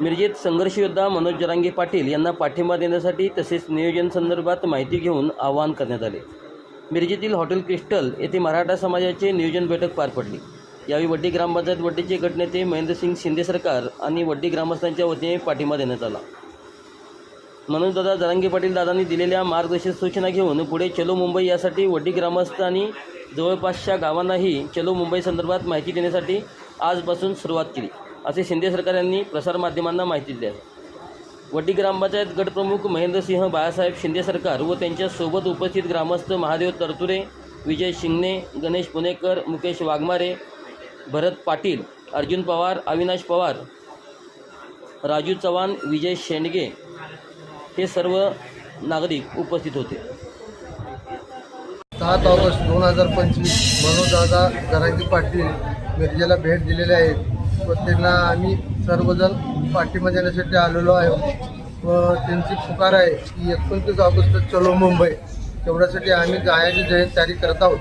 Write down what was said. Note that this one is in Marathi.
मिरजेत संघर्ष योद्धा मनोज जरांगे पाटील यांना पाठिंबा देण्यासाठी तसेच नियोजन संदर्भात माहिती घेऊन आवाहन करण्यात आले. मिरजेतील हॉटेल क्रिस्टल येथे मराठा समाजाचे नियोजन बैठक पार पडली. यावेळी वड्डी ग्रामपंचायत वड्डीचे गटनेते महेंद्रसिंग शिंदे सरकार आणि वड्डी ग्रामस्थांच्या वतीने पाठिंबा देण्यात आला. मनोजदादा जरांगे पाटील दादांनी दिलेल्या मार्गदर्शक सूचना घेऊन पुढे चलो मुंबई यासाठी वड्डी ग्रामस्थ आणि जवळपासच्या गावांनाही चलो मुंबई संदर्भात माहिती देण्यासाठी आजपासून सुरुवात केली. असे शिंदे सरकार यांनी प्रसारमाध्यमांना माहिती दिली आहे. वड्डी ग्रामपंचायत गटप्रमुख महेंद्रसिंह बाळासाहेब शिंदे सरकार व त्यांच्यासोबत उपस्थित ग्रामस्थ महादेव तरतुरे विजय शिंगणे गणेश पुणेकर मुकेश वाघमारे भरत पाटील अर्जुन पवार अविनाश पवार राजू चव्हाण विजय शेंडगे हे सर्व नागरिक उपस्थित होते. सात ऑगस्ट दोन हजार पंचवीस मनोजदादा जरांगी पाटील मिरजेला भेट दिलेले आहेत व त्यांना आम्ही सर्वजण पाठिंबा देण्यासाठी आलेलो आहे. व त्यांची पुकार आहे की एकोणतीस ऑगस्ट चलो मुंबई. तेवढ्यासाठी आम्ही गायाची जयंत तयारी करत आहोत.